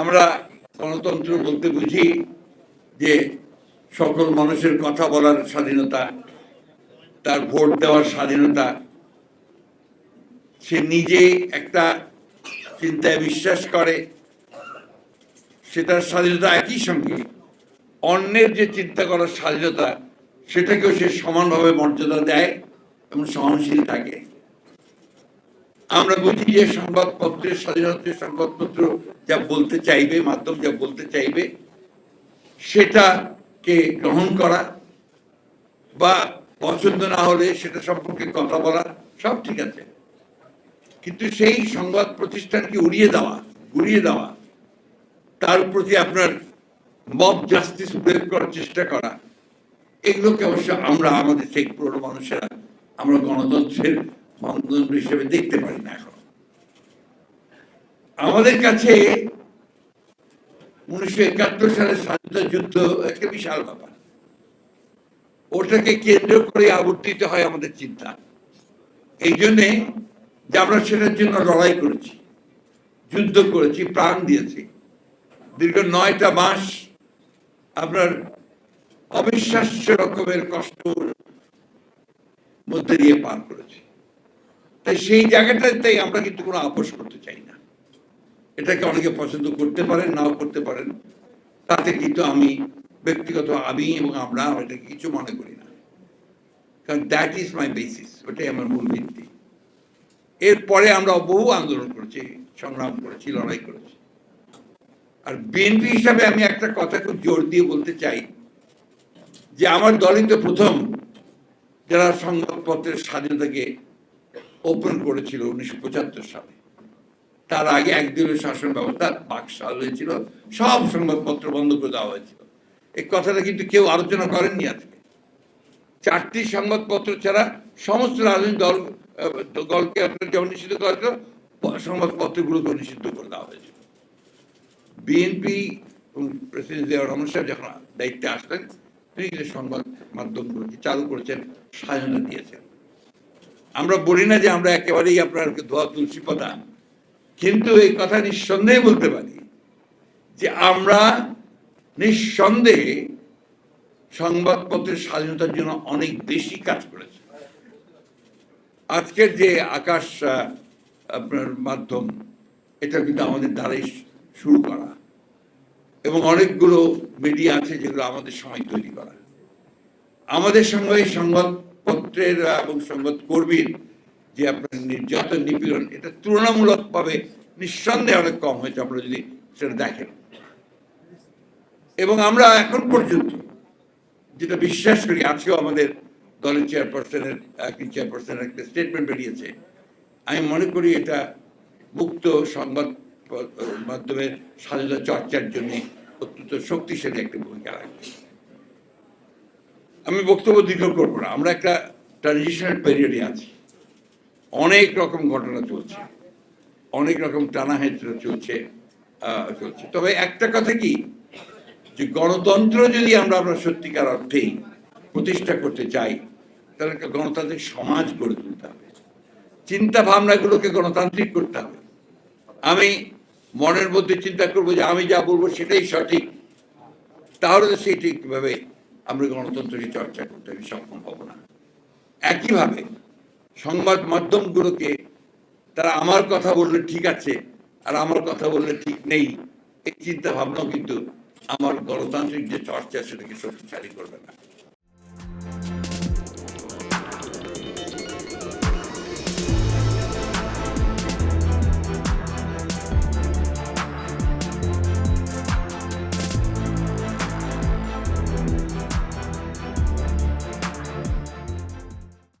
আমরা গণতন্ত্র বলতে বুঝি যে সকল মানুষের কথা বলার স্বাধীনতা, তার ভোট দেওয়ার স্বাধীনতা, সে নিজে একটা চিন্তায় বিশ্বাস করে, সেটার স্বাধীনতা একই সঙ্গে অন্যের যে চিন্তা করার স্বাধীনতা, সেটাকেও সে সমানভাবে মর্যাদা দেয় এবং সহনশীল থাকে। আমরা বুঝি যে সংবাদপত্রের স্বাধীনতা সংবাদপত্র যা বলতে চাইবে, মাধ্যম যা বলতে চাইবে, সেটাকে গ্রহণ করা বা পছন্দ না হলে সেটা সম্পর্কে কথা বলা, সব ঠিক আছে। কিন্তু সেই সংবাদ প্রতিষ্ঠানকে উড়িয়ে দেওয়া, ঘুরিয়ে দেওয়া, তার প্রতি আপনার মব জাস্টিস প্রয়োগ করার চেষ্টা করা, এগুলোকে অবশ্য আমরা, আমাদের সেই পুরনো মানুষেরা, আমরা গণতন্ত্রের মানদণ্ড হিসেবে দেখতে পারি না এখন। আমাদের কাছে উনিশশো একাত্তর সালের স্বাধীনতা যুদ্ধ একটা বিশাল ব্যাপার। ওটাকে কেন্দ্র করে আবর্তিত হয় আমাদের চিন্তা। এই জন্যে যে আমরা সেটার জন্য লড়াই করেছি, যুদ্ধ করেছি, প্রাণ দিয়েছি। দীর্ঘ নয়টা মাস আপনার অবিশ্বাস্য রকমের কষ্ট মধ্যে দিয়ে পার করেছি। তাই সেই জায়গাটাতেই আমরা কিন্তু কোনো আপোষ করতে চাই না। এটাকে অনেকে পছন্দ করতে পারেন, নাও করতে পারেন। তাতে কিন্তু আমি ব্যক্তিগত আমি এবং আমরা এটাকে কিছু মনে করি না। কারণ দ্যাট ইজ মাই বেসিস ওটাই আমার মূল ভিত্তি। এরপরে আমরা বহু আন্দোলন করেছি, সংগ্রাম করেছি, লড়াই করেছি। আর বিএনপি হিসাবে আমি একটা কথা খুব জোর দিয়ে বলতে চাই যে আমার দলই তো প্রথম যারা সংবাদপত্রের স্বাধীনতাকে ওপেন করেছিল উনিশশো পঁচাত্তর সালে। তার আগে একদিনের শাসন ব্যবস্থা, বাকশাল হয়েছিল, সব সংবাদপত্র বন্ধ করে দেওয়া হয়েছিল। এই কথাটা কিন্তু কেউ আলোচনা করেননি আজকে। চারটি সংবাদপত্র ছাড়া সমস্ত রাজনৈতিক দল দলকে আপনার যেমন নিষিদ্ধ করা হয়েছিল সংবাদপত্রগুলোকে নিষিদ্ধ করে দেওয়া হয়েছিল। বিএনপি প্রেসিডেন্ট জিয়াউর রহমান সাহেব যখন দায়িত্বে আসলেন, তিনি সংবাদ মাধ্যমগুলোকে চালু করেছেন, স্বাধীনতা দিয়েছেন। আমরা বলি না যে আমরা একেবারেই আপনার ধোয়া তুলসী পাতা কিন্তু এই কথা নিঃসন্দেহে বলতে পারি যে আমরা নিঃসন্দেহে সংবাদপত্রের স্বাধীনতার জন্য অনেক বেশি কাজ করেছে। আজকের যে আকাশ আপনার মাধ্যম, এটা কিন্তু আমাদের দ্বারাই শুরু করা। এবং অনেকগুলো মিডিয়া আছে যেগুলো আমাদের সময় তৈরি করা। আমাদের সঙ্গে এই সংবাদপত্রের এবং সংবাদ কর্মীর যে আপনার নির্যাতন নিপীড়ন, এটা তুলনামূলকভাবে নিঃসন্দেহে অনেক কম হয়েছে, আপনারা যদি সেটা দেখেন। এবং আমরা এখন পর্যন্ত যেটা বিশ্বাস করি, আজকেও আমাদের দলের চেয়ারপারসনের, একটি চেয়ারপারসনের একটা স্টেটমেন্ট বেরিয়েছে। আমি মনে করি এটা মুক্ত সংবাদ মাধ্যমের স্বাধীনতা চর্চার জন্য অত্যন্ত শক্তিশালী একটা ভূমিকা রাখবে। আমি বক্তব্য দীর্ঘ করব না। আমরা একটা ট্রানজিশনাল পিরিয়ডে আছি। অনেক রকম ঘটনা চলছে। অনেক রকম টানা চলছে চলছে। তবে একটা কথা কি? যে গণতন্ত্র যদি আমরা আমরা সত্যিকার অর্থেই প্রতিষ্ঠা করতে চাই, তাহলে গণতান্ত্রিক সমাজ গড়ে তুলতে হবে। চিন্তা ভাবনাগুলোকে গণতান্ত্রিক করতে হবে। আমি মনের মধ্যে চিন্তা করব যে আমি যা বলব সেটাই সঠিক। তাহলে সেই ঠিকভাবে আমরা গণতন্ত্রকে চর্চা করতে সক্ষম হব না। একইভাবে সংবাদ মাধ্যমগুলোকে তারা আমার কথা বললে ঠিক আছে, আর আমার কথা বললে ঠিক নেই, এই চিন্তা ভাবনাও কিন্তু আমার গণতান্ত্রিক যে চর্চা সেটাকে শক্তিশালী করবে না।